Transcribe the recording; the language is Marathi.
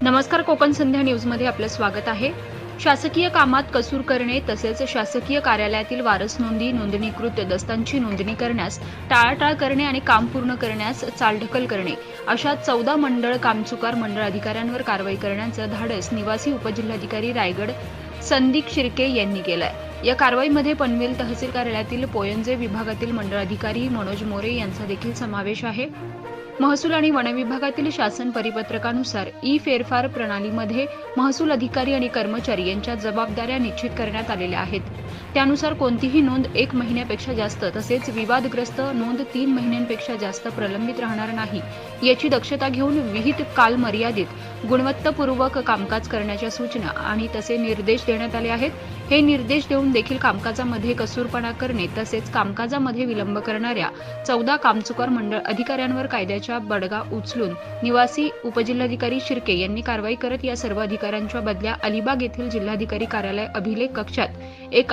नमस्कार कोकण संध्या न्यूजमध्ये आपलं स्वागत आहे. शासकीय कामात कसूर करणे तसेच शासकीय कार्यालयातील वारस नोंदी नोंदणीकृत दस्तांची नोंदणी करण्यास टाळाटाळ करणे आणि काम पूर्ण करण्यास चालढकल करणे. अशा चौदा मंडळ कामचुकार मंडळ अधिकाऱ्यांवर कारवाई करण्याचं धाडस निवासी उपजिल्हाधिकारी रायगड संदीप शिर्के यांनी केलंय. या कारवाईमध्ये पनवेल तहसील कार्यालयातील पोयंजे विभागातील मंडळ अधिकारी मनोज मोरे यांचा देखील समावेश आहे. महसूल आणि वन विभागातील शासन परिपत्रकानुसार ई फेरफार प्रणालीमध्ये महसूल अधिकारी आणि कर्मचारी यांच्या जबाबदाऱ्या निश्चित करण्यात आलेल्या आहेत. त्यानुसार कोणतीही नोंद एक महिन्यापेक्षा जास्त तसेच विवादग्रस्त नोंद तीन महिन्यांपेक्षा जास्त प्रलंबित राहणार नाही. याची दक्षता घेऊन विहित काल मर्यादित गुणवत्तापूर्वक कामकाज करण्याच्या सूचना आणि तसे निर्देश देण्यात आले आहेत. हे निर्देश देऊन देखील कामकाजामध्ये कसूरपणा करणे तसेच कामकाजामध्ये विलंब करणाऱ्या चौदा कामचुकार मंडळ अधिकाऱ्यांवर कायद्याच्या बडगा उचलून निवासी उपजिल्हाधिकारी शिर्के यांनी कारवाई करत या सर्व अधिकाऱ्यांच्या बदल्या अलिबाग येथील जिल्हाधिकारी कार्यालय अभिलेख कक्षात एक